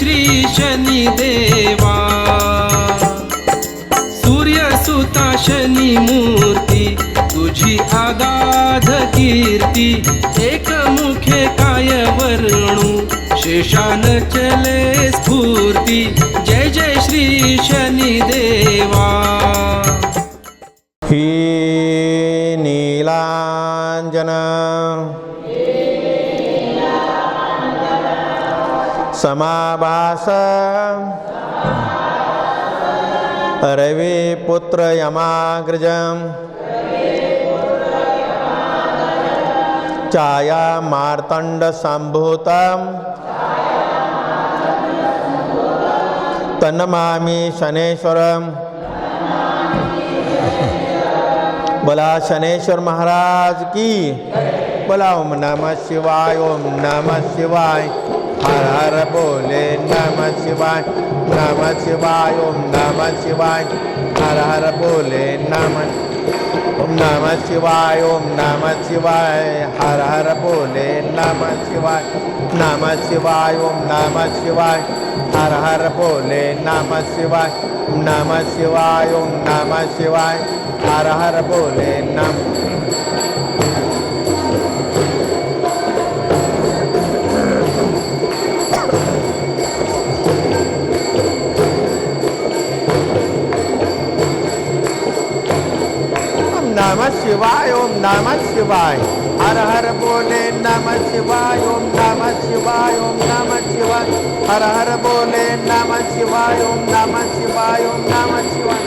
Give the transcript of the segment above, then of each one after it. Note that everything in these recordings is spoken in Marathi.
श्री शनी देवा। सूर्यसुता शनी मूर्ती तुझी आगाध कीर्ती एक मुखे काय वर्णू शेषान चले स्फूर्ती जय जय श्री शनी देवा। समाभास। रविपुत्र यमाग्रजम्। छाया मार्तण्डसम्भूतम् तन्नमामि शनेश्वरम्। बोला शनेश्वर महाराज की। बोला ओम नमः शिवाय ओम नमः शिवाय। हर बोले नमः शिवाय नमः शिवाय ओम नमः शिवाय। हर हर बोले नम ओम नमः शिवाय ओम नम शिवाय। हर हर बोले नम शिवाय नमः शिवाय ओम नम शिवाय। हर हर बोले नमः शिवाय नमः शिवाय ओम नमः शिवाय। हर हर बोले नम। नमः शिवाय। हर हर बोले नमः शिवाय, ओम नमः शिवाय, ओम नमः शिवाय। हर हर बोले नमः शिवाय, ओम नमः शिवाय, ओम नमः शिवाय।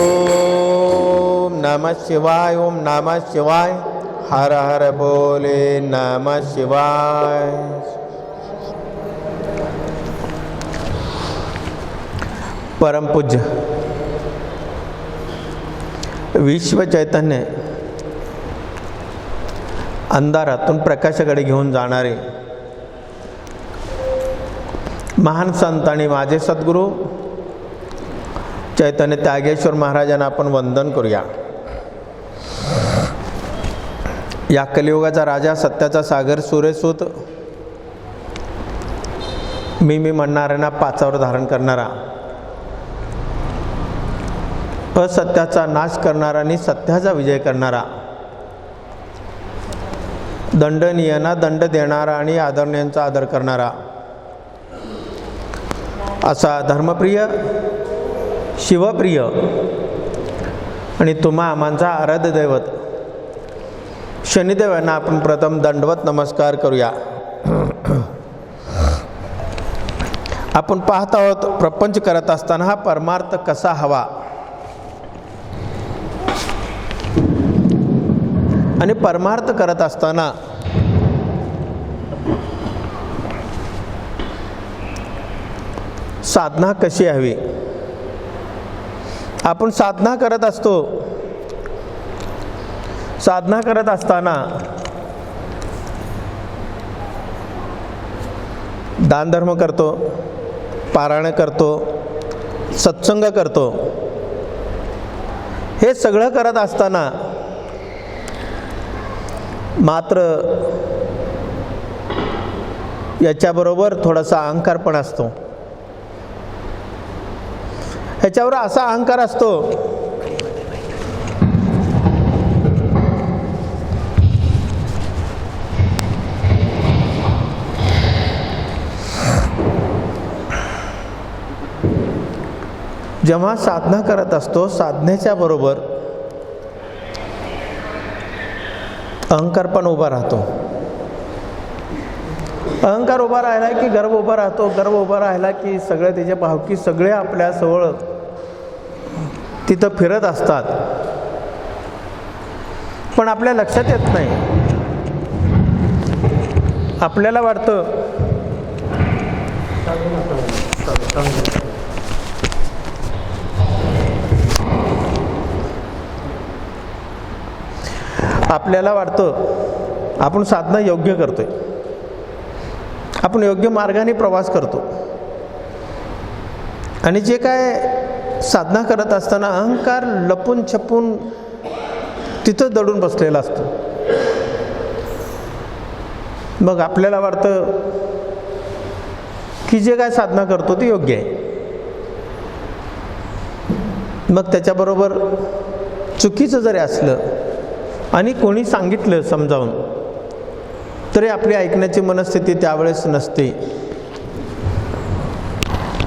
ओम नमः शिवाय, ओम नमः शिवाय। हर हर बोले नमः शिवाय। परमपूज्य विश्व चैतन्य अंधारातून प्रकाशाकडे घेऊन जाणारे महान संत आणि माझे सद्गुरू चैतन्य त्यागेश्वर महाराजांना आपण वंदन करूया. या कलियुगाचा राजा सत्याचा सागर सुरेसूत मी मी म्हणणाऱ्यांना पाचावर धारण करणारा असत्याचा नाश करणारा आणि सत्याचा विजय करणारा. दंडनीयांना दंड देणारा आणि आदरणीयांचा आदर करणारा. असा धर्मप्रिय शिवप्रिय आणि तुम्हा आमांचा आराध्य दैवत. शनिदेव यांना आपण प्रथम दंडवत नमस्कार करूया. आपण पाहत आहोत प्रपंच करत असताना हा परमार्थ कसा हवा? आणि परमार्थ करत असताना साधना कशी हवी? आपण साधना करत असतो. साधना करत असताना दानधर्म करतो पारायण करतो सत्संग करतो. हे सगळं करत असताना मात्र याच्याबरोबर थोडासा अहंकार पण असतो. ह्याच्यावर असा अहंकार असतो जेव्हा साधना करत असतो साधनेच्या बरोबर अहंकार पण उभा राहतो. अहंकार उभा राहिला की गर्व उभा राहतो. गर्व उभा राहिला की सगळे त्याचे भावकी सगळे आपल्याजवळ तिथं फिरत असतात. पण आपल्या लक्षात येत नाही. आपल्याला वाटतं आपल्याला वाटतं आपण साधना योग्य करतोय. आपण योग्य मार्गाने प्रवास करतो. आणि जे काय साधना करत असताना अहंकार लपून छपून तिथं दडून बसलेला असतो. मग आपल्याला वाटतं की जे काय साधना करतो ते योग्य आहे. मग त्याच्याबरोबर चुकीचं जरी असलं आणि कोणी सांगितलं समजावून तरी आपली ऐकण्याची मनस्थिती त्यावेळेस नसते.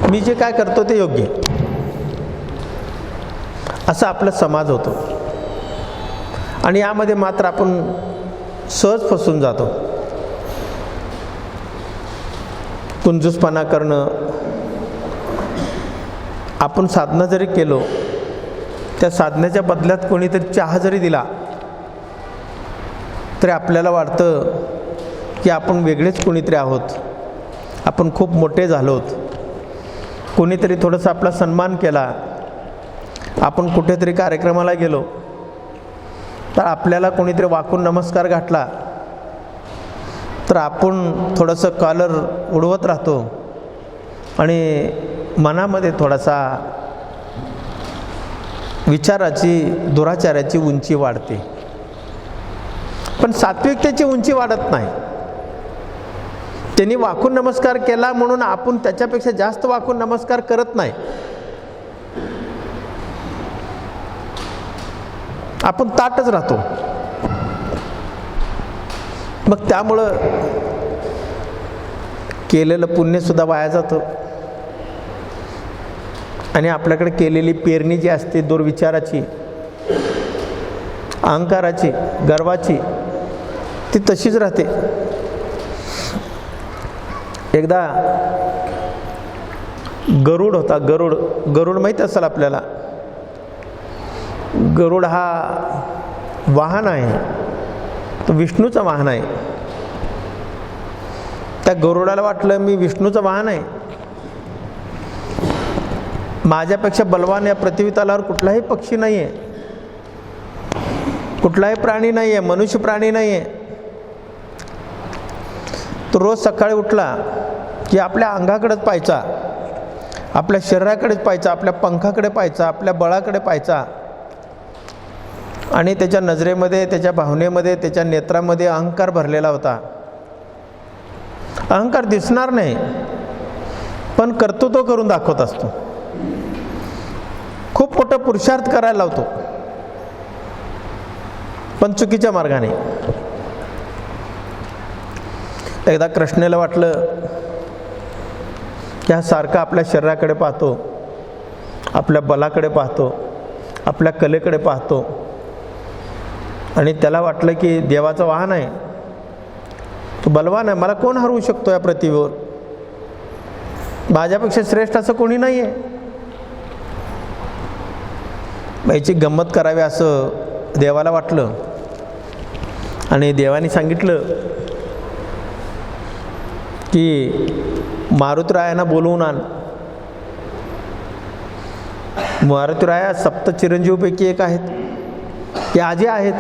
मी जे काय करतो ते योग्य. असा आपला समाज होतो. आणि यामध्ये मात्र आपण सहज फसून जातो. कुंजूसपणा करणं आपण साधना जरी केलो त्या साधनेच्या बदल्यात कोणीतरी चहा जरी दिला तरी आपल्याला वाटतं की आपण वेगळेच कोणीतरी आहोत. आपण खूप मोठे झालोत. कोणीतरी थोडंसं आपला सन्मान केला. आपण कुठेतरी कार्यक्रमाला गेलो. तर आपल्याला कोणीतरी वाकून नमस्कार घातला. तर आपण थोडंसं कॉलर उडवत राहतो. आणि मनामध्ये थोडासा विचाराची दुराचाराची उंची वाढते. पण सात्विकतेची उंची वाढत नाही. त्यांनी वाकून नमस्कार केला म्हणून आपण त्याच्यापेक्षा जास्त वाकून नमस्कार करत नाही. आपण ताटच राहतो. मग त्यामुळं केलेलं पुण्यसुद्धा वाया जातं. आणि आपल्याकडे केलेली पेरणी जी असते दुर्विचाराची अहंकाराची गर्वाची ती तशीच राहते. एकदा गरुड होता गरुड गरुड माहीत असेल आपल्याला? गरुड हा वाहन आहे. तो विष्णूचं वाहन आहे. त्या गरुडाला वाटलं मी विष्णूचं वाहन आहे. माझ्यापेक्षा बलवान या प्रतिवितालावर कुठलाही पक्षी नाही आहे कुठलाही प्राणी नाही आहे मनुष्य प्राणी नाही आहे तो रोज सकाळी उठला की आपल्या अंगाकडेच पाहायचा आपल्या शरीराकडेच पाहायचा आपल्या पंखाकडे पाहायचा आपल्या बळाकडे पाहायचा. आणि त्याच्या नजरेमध्ये त्याच्या भावनेमध्ये त्याच्या नेत्रामध्ये अहंकार भरलेला होता. अहंकार दिसणार नाही पण कर्तृत्व करून दाखवत असतो. खूप मोठं पुरुषार्थ करायला लावतो. पण चुकीच्या मार्गाने. एकदा कृष्णेला वाटलं की हा सारखा आपल्या शरीराकडे पाहतो आपल्या बलाकडे पाहतो आपल्या कलेकडे पाहतो. आणि त्याला वाटलं की देवाचं वाहन आहे. तो बलवान आहे. मला कोण हरवू शकतो या पृथ्वीवर? माझ्यापेक्षा श्रेष्ठ असं कोणी नाही आहे याची गंमत करावी असं देवाला वाटलं. आणि देवाने सांगितलं की मारुतरायांना बोलवून आण. मारुतराया सप्त चिरंजीवपैकी एक आहेत. ते आजी आहेत.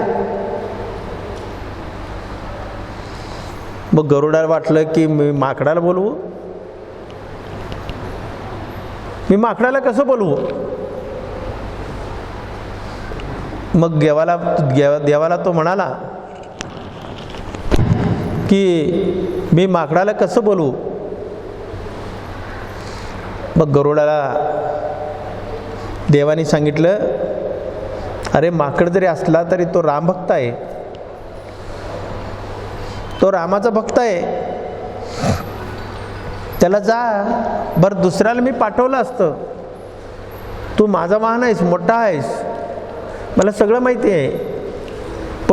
मग गरुडाला वाटलं की मी माकडाला बोलवू? मी माकडाला कसं बोलवू? मग देवाला देवा देवाला तो म्हणाला की मी माकडाला कसं बोलू? मग गरुडाला देवाने सांगितलं अरे माकड जरी असला तरी तो रामभक्त आहे. तो रामाचा भक्त आहे. त्याला जा. बरं दुसऱ्याला मी पाठवलं असतं. तू माझा वाहन आहेस मोठा आहेस. मला सगळं माहिती आहे.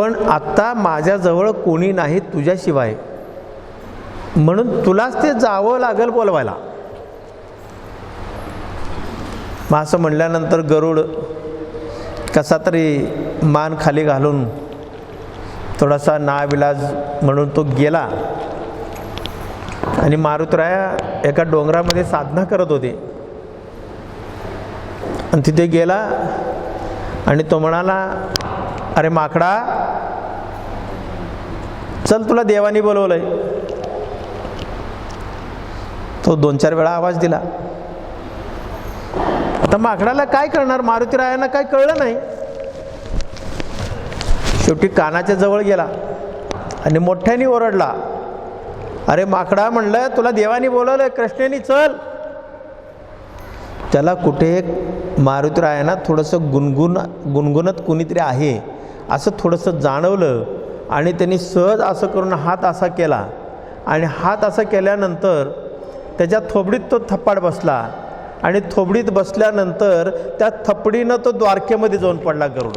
पण आत्ता माझ्याजवळ कोणी नाही तुझ्याशिवाय. म्हणून तुलाच ते जावं लागेल बोलवायला. मग असं म्हणल्यानंतर गरुड कसा तरी मान खाली घालून थोडासा नाविलाज म्हणून तो गेला. आणि मारुतराया एका डोंगरामध्ये साधना करत होते. आणि तिथे गेला आणि तो म्हणाला अरे माकडा चल तुला देवानी बोलवलंय. तो दोन चार वेळा आवाज दिला. आता माकडाला काय करणार? मारुतीरायांना काय कळलं नाही. शेवटी कानाच्या जवळ गेला आणि मोठ्याने ओरडला. अरे माकडा म्हणलं तुला देवानी बोलवलं कृष्णेनी चल. त्याला कुठे मारुतीरायांना थोडंसं गुणगुण गुणगुणत कुणीतरी आहे असं थोडंसं जाणवलं. आणि त्यांनी सहज असं करून हात असा केला. आणि हात असा केल्यानंतर त्याच्या थोबडीत तो थप्पाड बसला. आणि थोबडीत बसल्यानंतर त्या थपडीनं तो द्वारकेमध्ये जाऊन पडला गरुड.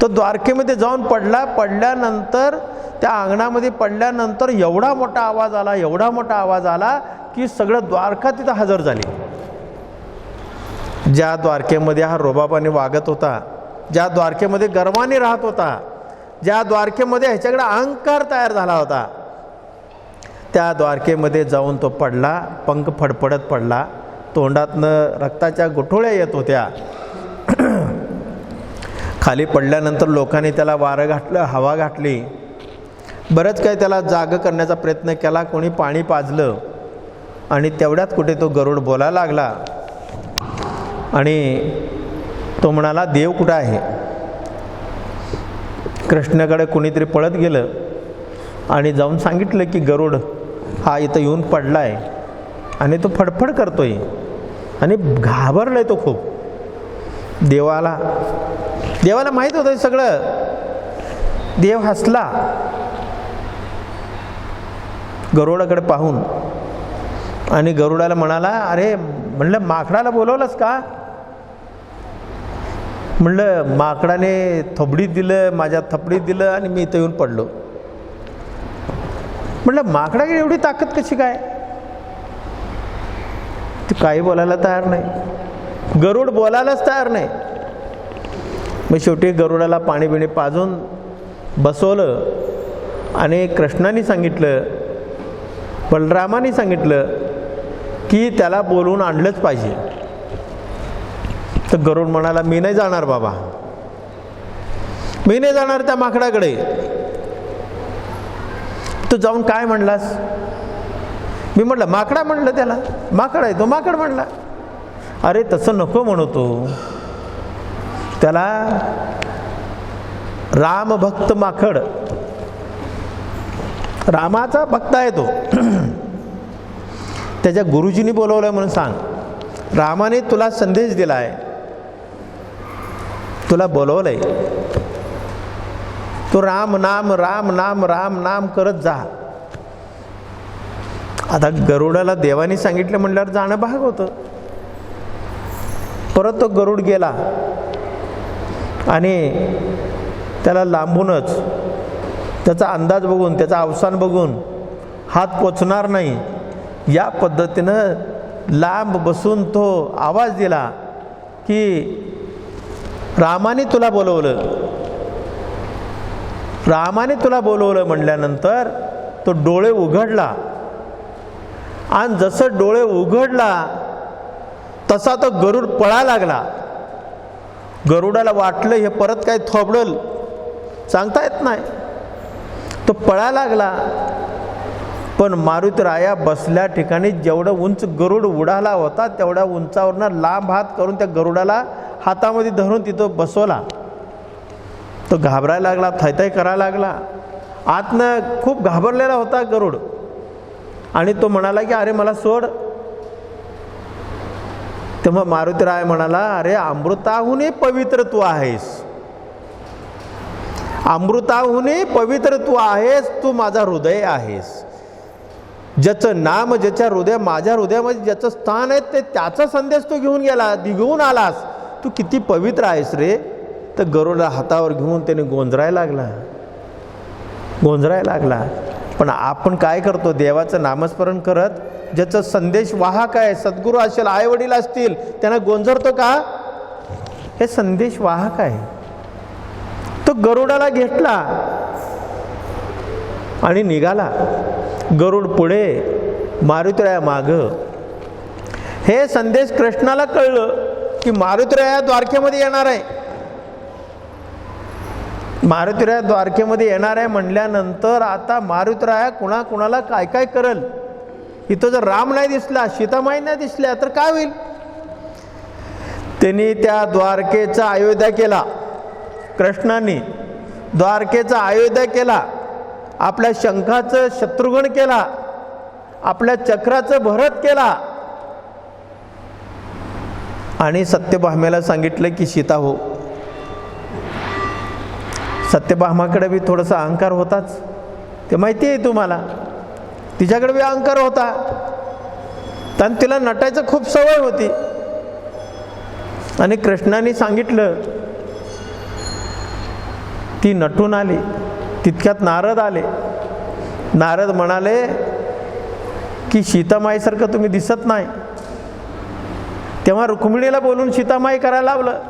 तो द्वारकेमध्ये जाऊन पडला. पडल्यानंतर त्या अंगणामध्ये पडल्यानंतर एवढा मोठा आवाज आला एवढा मोठा आवाज आला की सगळं द्वारका तिथं हजर झाली. ज्या द्वारकेमध्ये हा रोबाबाने वागत होता ज्या द्वारकेमध्ये गर्वाने राहत होता ज्या द्वारकेमध्ये ह्याच्याकडे अहंकार तयार झाला होता त्या द्वारकेमध्ये जाऊन तो पडला पंख फडफडत पडला. तोंडातनं रक्ताच्या गुठोळ्या येत होत्या. खाली पडल्यानंतर लोकांनी त्याला वारं घातलं हवा घातली. बरंच काही त्याला जाग करण्याचा प्रयत्न केला कोणी पाणी पाजलं. आणि तेवढ्यात कुठे तो गरुड बोलायला लागला. आणि तो म्हणाला देव कुठं आहे? कृष्णाकडे कोणीतरी पळत गेलं आणि जाऊन सांगितलं की गरुड हा इथं येऊन पडला आहे आणि तो फडफड करतोय आणि घाबरलाय तो खूप. देवाला देवाला माहीत होतं सगळं. देव हसला. गरुडाकडे पाहून आणि गरुडाला म्हणाला अरे म्हणलं माकडाला बोलवलंस का? म्हणलं माकडाने थबडीत दिलं माझ्या थपडीत दिलं आणि मी इथं येऊन पडलो. म्हणलं माकडाकडे एवढी ताकद कशी काय? ती काही बोलायला तयार नाही. गरुड बोलायलाच तयार नाही. मग शेवटी गरुडाला पाणी बिणी पाजून बसवलं आणि कृष्णाने सांगितलं बलरामाने सांगितलं की त्याला बोलवून आणलंच पाहिजे. तर गरुड म्हणाला मी नाही जाणार बाबा. मी नाही जाणार त्या माकडाकडे. तू जाऊन काय म्हणलास? मी म्हटलं माकडा म्हणलं त्याला. माकड आहे तो माकड म्हणला. अरे तसं नको म्हणतो त्याला रामभक्त माकड. रामाचा भक्त आहे तो. त्याच्या गुरुजींनी बोलवलं म्हणून सांग. रामाने तुला संदेश दिला आहे तुला बोलवलंय. तू राम नाम राम नाम राम नाम करत जा. आता गरुडाला देवानी सांगितलं म्हटल्यावर जाणं भाग होतं. परत तो गरुड गेला. आणि त्याला लांबूनच त्याचा अंदाज बघून त्याचा अवसान बघून हात पोचणार नाही. या पद्धतीनं लांब बसून तो आवाज दिला की रामाने तुला बोलवलं. रामाने तुला बोलवलं म्हटल्यानंतर तो डोळे उघडला. आणि जसं डोळे उघडला तसा तो गरुड पळा लागला. गरुडाला वाटलं हे परत काय थोबडल? सांगता येत नाही. तो पळा लागला. पण मारुतीराया बसल्या ठिकाणी जेवढं उंच गरुड उडाला होता तेवढ्या उंचावरनं लांब हात करून त्या गरुडाला हातामध्ये धरून तिथं बसवला. तो घाबरायला लागला थैथय करायला लागला. आतनं खूप घाबरलेला होता गरुड. आणि तो म्हणाला की अरे मला सोड. तेव्हा मारुतीराय म्हणाला अरे अमृताहूनही पवित्र तू आहेस. अमृताहूनही पवित्र तू आहेस तू माझा हृदय आहेस. ज्याचं नाम ज्याच्या हृदय माझ्या हृदयामध्ये ज्याचं स्थान आहे ते त्याचा संदेश तू घेऊन गेला घेऊन आलास. तू किती पवित्र आहेस रे. तर गरुडा हातावर घेऊन त्याने गोंजरायला लागला. गोंजरायला लागला. पण आपण काय करतो? देवाचं नामस्मरण करत ज्याचं संदेश वाहक आहे सद्गुरू असेल आईवडील असतील त्यांना गोंजरतो का? हे संदेश वाहक आहे. तो गरुडाला घेतला आणि निघाला. गरुड पुढे मारुतीराया माग. हे संदेश कृष्णाला कळलं की मारुतराया द्वारकेमध्ये येणार आहे. मारुतीराया द्वारकेमध्ये येणार आहे म्हणल्यानंतर आता मारुतराया कुणाकुणाला काय काय करल? इथं जर राम नाही दिसला सीतामाई नाही दिसल्या तर काय होईल? त्यांनी त्या द्वारकेचा अयोध्या केला. कृष्णाने द्वारकेचा अयोध्या केला. आपल्या शंखाचं शत्रुघ्न केला आपल्या चक्राचं भरत केला. आणि सत्यभामेला सांगितलं की सीता हो. सत्यभामाकडे बी थोडासा अहंकार होताच. ते माहिती आहे तुम्हाला. तिच्याकडे बी अहंकार होता. आणि तिला नटायचं खूप सवय होती. आणि कृष्णाने सांगितलं ती नटून आली. तितक्यात नारद आले. नारद म्हणाले की सीतामाईसारखं तुम्ही दिसत नाही. तेव्हा रुक्मिणीला बोलून सीतामाई करायला लावलं.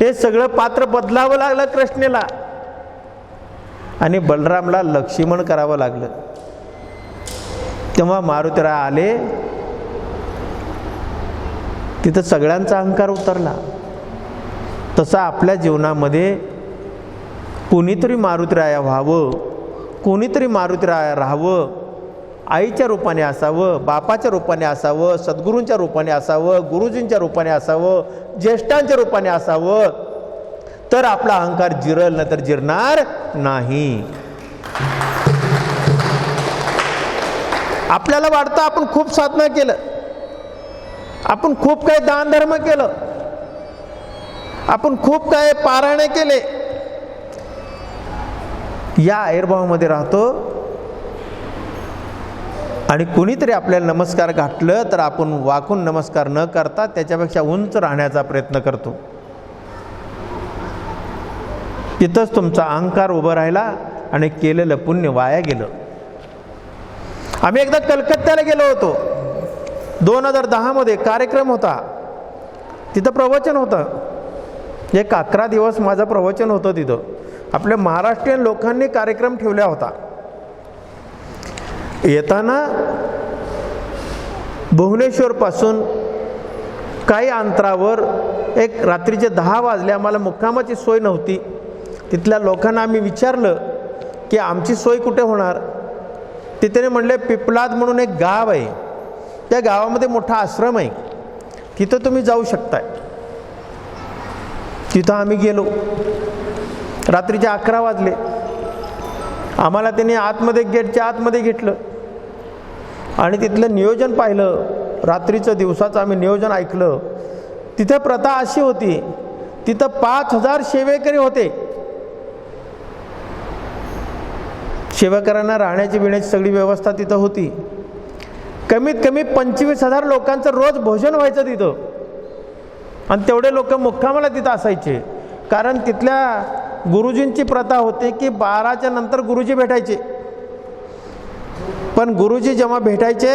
हे सगळं पात्र बदलावं लागलं कृष्णेला. आणि बलरामला लक्ष्मण करावं लागलं. तेव्हा मारुतीराय आले. तिथं सगळ्यांचा अहंकार उतरला. तसा आपल्या जीवनामध्ये कोणीतरी मारुतीराया व्हावं कोणीतरी मारुतीराया राहावं आईच्या रूपाने असावं बापाच्या रूपाने असावं सद्गुरूंच्या रूपाने असावं गुरुजींच्या रूपाने असावं ज्येष्ठांच्या रूपाने असावं तर आपला अहंकार जिरल तर जिरणार नाही. आपल्याला वाटतं आपण खूप साधना केलं. आपण खूप काही दानधर्म केलं. आपण खूप काही पारायणे केले. या आयुर्भावामध्ये राहतो. आणि कुणीतरी आपल्याला नमस्कार घातलं तर आपण वाकून नमस्कार न करता त्याच्यापेक्षा उंच राहण्याचा प्रयत्न करतो. तिथंच तुमचा अहंकार उभं राहिला आणि केलेलं पुण्य वाया गेलं. आम्ही एकदा कलकत्त्याला गेलो होतो. दोन हजार दहामध्ये कार्यक्रम होता. तिथं प्रवचन होतं. एक अकरा दिवस माझं प्रवचन होतं तिथं. आपल्या महाराष्ट्रीयन लोकांनी कार्यक्रम ठेवला होता. येताना भुवनेश्वरपासून काही अंतरावर एक रात्रीचे दहा वाजले आम्हाला मुक्कामाची सोय नव्हती. तिथल्या लोकांना आम्ही विचारलं की आमची सोय कुठे होणार? तिथे म्हणले पिपलाद म्हणून एक गाव आहे. त्या गावामध्ये मोठा आश्रम आहे. तिथं तुम्ही जाऊ शकताय. तिथं आम्ही गेलो. रात्रीचे अकरा वाजले. आम्हाला त्यांनी आतमध्ये गेटच्या आतमध्ये घेतलं. आणि तिथलं नियोजन पाहिलं. रात्रीचं दिवसाचं आम्ही नियोजन ऐकलं. तिथं प्रथा अशी होती तिथं पाच हजार सेवेकरी होते. सेवेकरांना राहण्याची बिण्याची सगळी व्यवस्था तिथं होती. कमीत कमी पंचवीस हजार लोकांचं रोज भोजन व्हायचं तिथं. आणि तेवढे लोक मुक्कामाला तिथं असायचे. कारण तिथल्या गुरुजींची प्रथा होती की बाराच्या नंतर गुरुजी भेटायचे. पण गुरुजी जेव्हा भेटायचे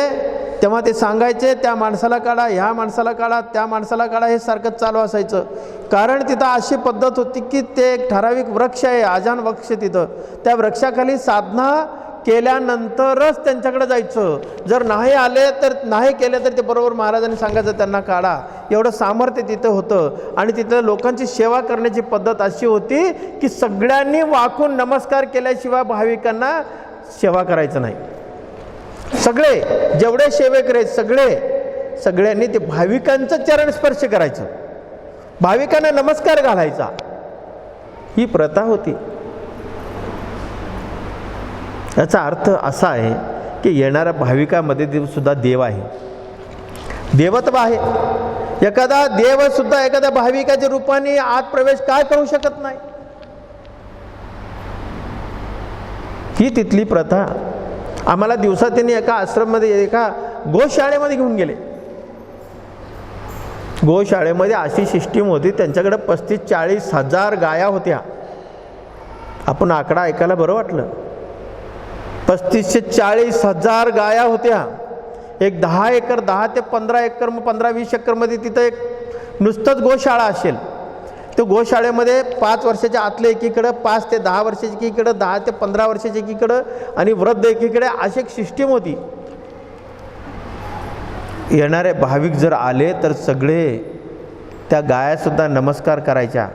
तेव्हा ते सांगायचे त्या माणसाला काढा ह्या माणसाला काढा त्या माणसाला काढा हे सारखं चालू असायचं. कारण तिथं अशी पद्धत होती की ते एक ठराविक वृक्ष आहे आजान वृक्ष तिथं. त्या वृक्षाखाली साधना केल्यानंतरच त्यांच्याकडे जायचं. जर नाही आले तर नाही केले तर ते बरोबर महाराजांनी सांगायचं त्यांना काढा. एवढं सामर्थ्य तिथं होतं. आणि तिथं लोकांची सेवा करण्याची पद्धत अशी होती की सगळ्यांनी वाकून नमस्कार केल्याशिवाय भाविकांना सेवा करायचं नाही. सगळे जेवढे सेवेकर आहेत सगळे सगळ्यांनी ते भाविकांचं चरण स्पर्श करायचं. भाविकांना नमस्कार घालायचा. ही प्रथा होती. याचा अर्थ असा आहे की येणाऱ्या भाविकामध्ये सुद्धा देव आहे. देवत्व आहे. एखादा देव सुद्धा एखाद्या भाविकाच्या रूपाने आत प्रवेश काय करू शकत नाही? ही तिथली प्रथा आम्हाला दिवसा त्यांनी एका आश्रममध्ये एका गोशाळेमध्ये घेऊन गेले. गोशाळेमध्ये अशी सिस्टीम होती त्यांच्याकडे पस्तीस चाळीस हजार गाया होत्या. आपण आकडा ऐकायला बरं वाटलं? पस्तीसशे चाळीस हजार गाया होत्या. एक दहा एकर दहा ते पंधरा एकर मग पंधरा वीस एकरमध्ये तिथं एक नुसतंच गोशाळा असेल. तो गोशाळेमध्ये पाच वर्षाच्या आतले एकीकडं पाच ते दहा वर्षाची एकीकडं दहा ते पंधरा वर्षाची एकीकडं आणि वृद्ध एकीकडे अशी एक सिस्टीम होती. येणारे भाविक जर आले तर सगळे त्या गायासुद्धा नमस्कार करायच्या.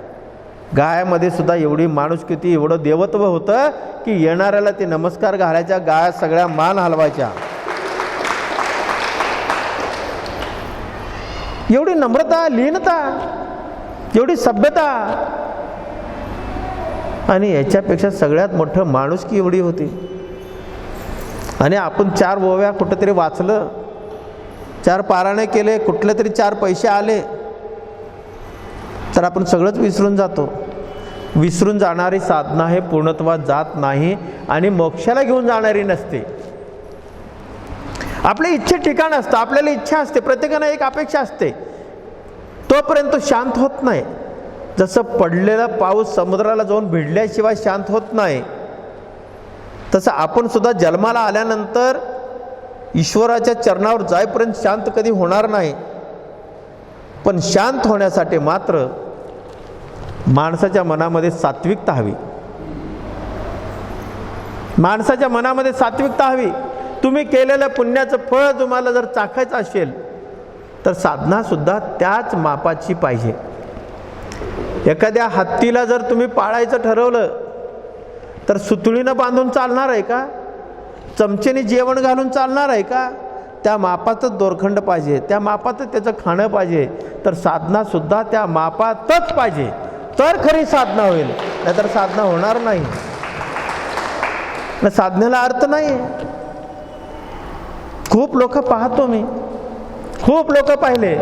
गायामध्ये सुद्धा एवढी माणूस किती एवढं देवत्व होतं की येणाऱ्याला ते नमस्कार घालायच्या गाया सगळ्या मान हलवायच्या. एवढी नम्रता लीनता एवढी सभ्यता. आणि याच्यापेक्षा सगळ्यात मोठं माणुसकी एवढी होती. आणि आपण चार ओव्या कुठंतरी वाचलं चार पाराणे केले कुठले तरी चार पैसे आले तर आपण सगळंच विसरून जातो. विसरून जाणारी साधना हे पूर्णत्वात जात नाही आणि मोक्षाला घेऊन जाणारी नसते. आपले इच्छे ठिकाण असतं आपल्याला इच्छा असते प्रत्येकानं एक अपेक्षा असते. तोपर्यंत तो शांत होत नाही. जसं पडलेला पाऊस समुद्राला जाऊन भिडल्याशिवाय शांत होत नाही तसं आपण सुद्धा जन्माला आल्यानंतर ईश्वराच्या चरणावर जाईपर्यंत शांत कधी होणार नाही. पण शांत होण्यासाठी मात्र माणसाच्या मनामध्ये सात्विकता हवी. माणसाच्या मनामध्ये सात्विकता हवी. तुम्ही केलेलं पुण्याचं फळ तुम्हाला जर चाखायचं असेल तर साधनासुद्धा त्याच मापाची पाहिजे. एखाद्या हत्तीला जर तुम्ही पाळायचं ठरवलं तर सुतळीनं बांधून चालणार आहे का? चमचेने जेवण घालून चालणार आहे का? त्या मापातच दोरखंड पाहिजे. त्या मापातच त्याचं खाणं पाहिजे. तर साधनासुद्धा त्या मापातच पाहिजे. तर खरी साधना होईल. नाहीतर साधना होणार नाही. ना साधनेला अर्थ नाही. खूप लोक पाहतो मी. खूप लोक पाहिले.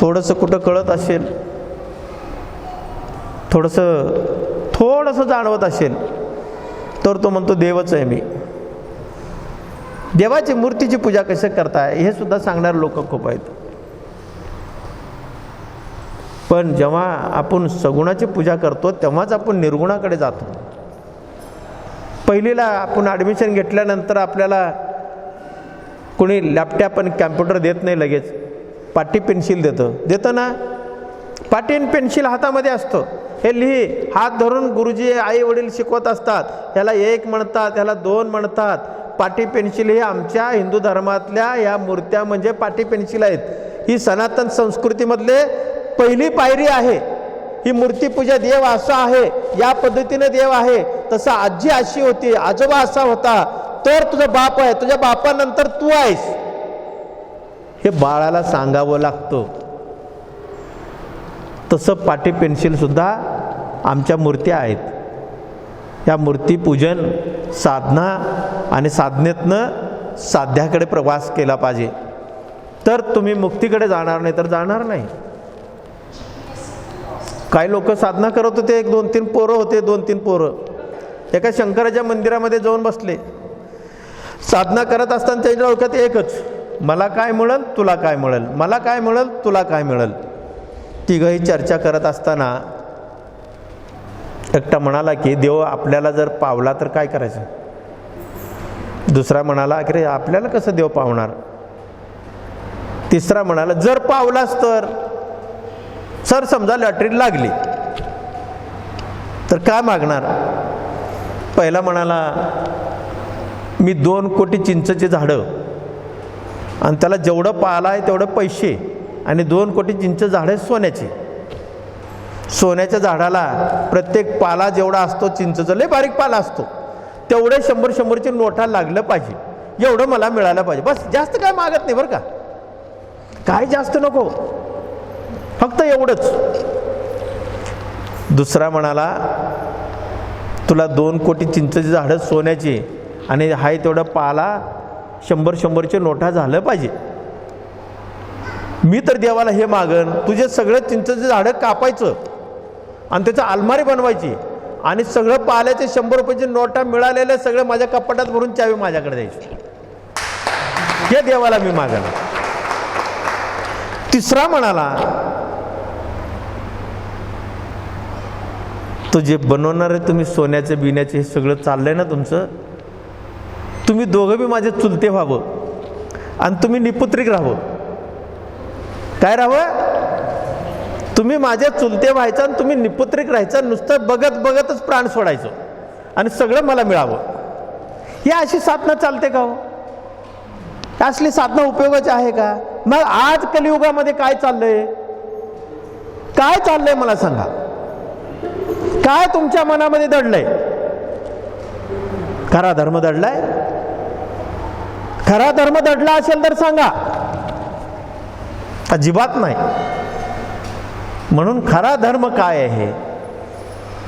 थोडंसं कुठं कळत असेल. थोडंसं थोडंसं जाणवत असेल. तर तो म्हणतो देवच आहे मी. देवाची मूर्तीची पूजा कशी करताय हे सुद्धा सांगणारे लोक खूप आहेत. पण जेव्हा आपण सगुणाची पूजा करतो तेव्हाच आपण निर्गुणाकडे जातो. पहिलीला आपण ॲडमिशन घेतल्यानंतर आपल्याला कोणी लॅपटॉप आणि कॅम्प्युटर देत नाही लगेच. पाटी पेन्सिल देतं. देतं ना? पाटी आणि पेन्सिल हातामध्ये असतं. हे लिही. हात धरून गुरुजी आई वडील शिकवत असतात. ह्याला एक म्हणतात ह्याला दोन म्हणतात. पाटी पेन्सिल हे आमच्या हिंदू धर्मातल्या या मूर्त्या म्हणजे पाटी पेन्सिल आहेत. ही सनातन संस्कृतीमधले पहिली पायरी आहे. ही मूर्तीपूजा देव असा आहे या पद्धतीने देव आहे. तसा आजी अशी होती आजोबा असा होता. तर तुझा बाप आहे तुझ्या बापानंतर तू आहेस. हे बाळाला सांगावं लागतं. तसं पाटी पेन्सिल सुद्धा आमच्या मूर्त्या आहेत. या मूर्तीपूजन साधना आणि साधनेतनं साध्याकडे प्रवास केला पाहिजे. तर तुम्ही मुक्तीकडे जाणार नाही तर जाणार नाही. काही लोक साधना करत होते एक दोन तीन पोरं होते दोन तीन पोरं. एका शंकराच्या मंदिरामध्ये जाऊन बसले. साधना करत असताना त्यांच्या डोक्यात एकच मला काय मिळेल तुला काय मिळेल. मला काय मिळेल तुला काय मिळेल. तिघही चर्चा करत असताना एकटा म्हणाला की देव आपल्याला जर पावला तर काय करायचं? दुसरा म्हणाला की रे आपल्याला कसं देव पावणार? तिसरा म्हणाला जर पावलास तर. सर समजा लॉटरी लागली तर काय मागणार? पहिला म्हणाला मी दोन कोटी चिंचचे झाडं आणि त्याला जेवढं पाला आहे तेवढं पैसे आणि दोन कोटी चिंच झाडं सोन्याची. सोन्याच्या झाडाला प्रत्येक पाला जेवढा असतो चिंचचं लय बारीक पाला असतो. तेवढे शंभर शंभरची नोटा लागलं पाहिजे. एवढं मला मिळालं पाहिजे. बस जास्त काय मागत नाही बरं का. काय जास्त नको. एवढंच. दुसरा म्हणाला तुला दोन कोटी चिंचची झाडं सोन्याची आणि हाय तेवढा पाला शंभर शंभरचे नोटा झालं पाहिजे. मी तर देवाला हे मागन तुझे सगळं चिंचचे झाडं कापायचं आणि त्याचं अलमारी बनवायची आणि सगळं पाल्याचे शंभर रुपयाचे नोटा मिळालेले सगळं माझ्या कपाटात भरून चावी माझ्याकडे द्यायची. हे देवाला मी मागणार तिसरा म्हणाला तो जे बनवणार आहे तुम्ही सोन्याचे बिण्याचे हे सगळं चाललंय ना तुमचं? तुम्ही दोघं बी माझे चुलते व्हावं. आणि तुम्ही निपुत्रिक राहावं. काय राहावं? तुम्ही माझे चुलते व्हायचं आणि तुम्ही निपुत्रिक राहायचं नुसतं बघत बघतच प्राण सोडायचं. आणि सगळं मला मिळावं. ही अशी साधना चालते का हो? असली साधना उपयोगाची आहे का? मग आज कलियुगामध्ये काय चाललंय? काय चाललंय मला सांगा. काय तुमच्या मनामध्ये दडलंय? खरा धर्म दडलाय? खरा धर्म दडला असेल तर सांगा. अजिबात नाही. म्हणून खरा धर्म काय आहे?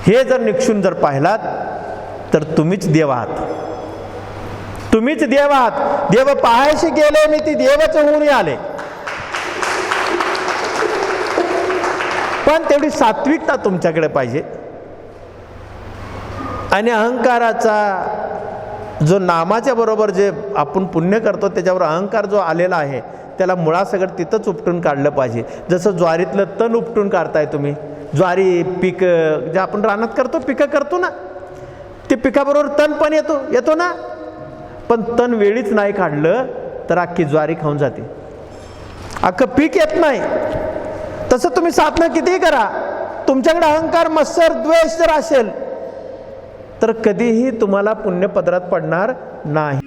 हे जर निक्षून जर पाहिलात तर तुम्हीच देव आहात. तुम्हीच देव आहात. देव पाहायशी गेले मी ती देवच होऊन आले. पण तेवढी सात्विकता तुमच्याकडे पाहिजे. आणि अहंकाराचा जो नामाच्या बरोबर जे आपण पुण्य करतो त्याच्यावर अहंकार जो आलेला आहे त्याला मुळासकट तिथंच उपटून काढलं पाहिजे. जसं ज्वारीतलं तण उपटून काढताय तुम्ही. ज्वारी पिकं जे आपण रानात करतो पिकं करतो ना. ते पिकाबरोबर तण पण येतो येतो ना. पण तण वेळीच नाही काढलं तर अख्खी ज्वारी खाऊन जाते. अख्खं पीक येत नाही. तसं तुम्ही साधना कितीही करा. तुमच्याकडे अहंकार मत्सर द्वेष जर असेल तर कधीही तुम्हाला पुण्यपदरात पडणार नाही.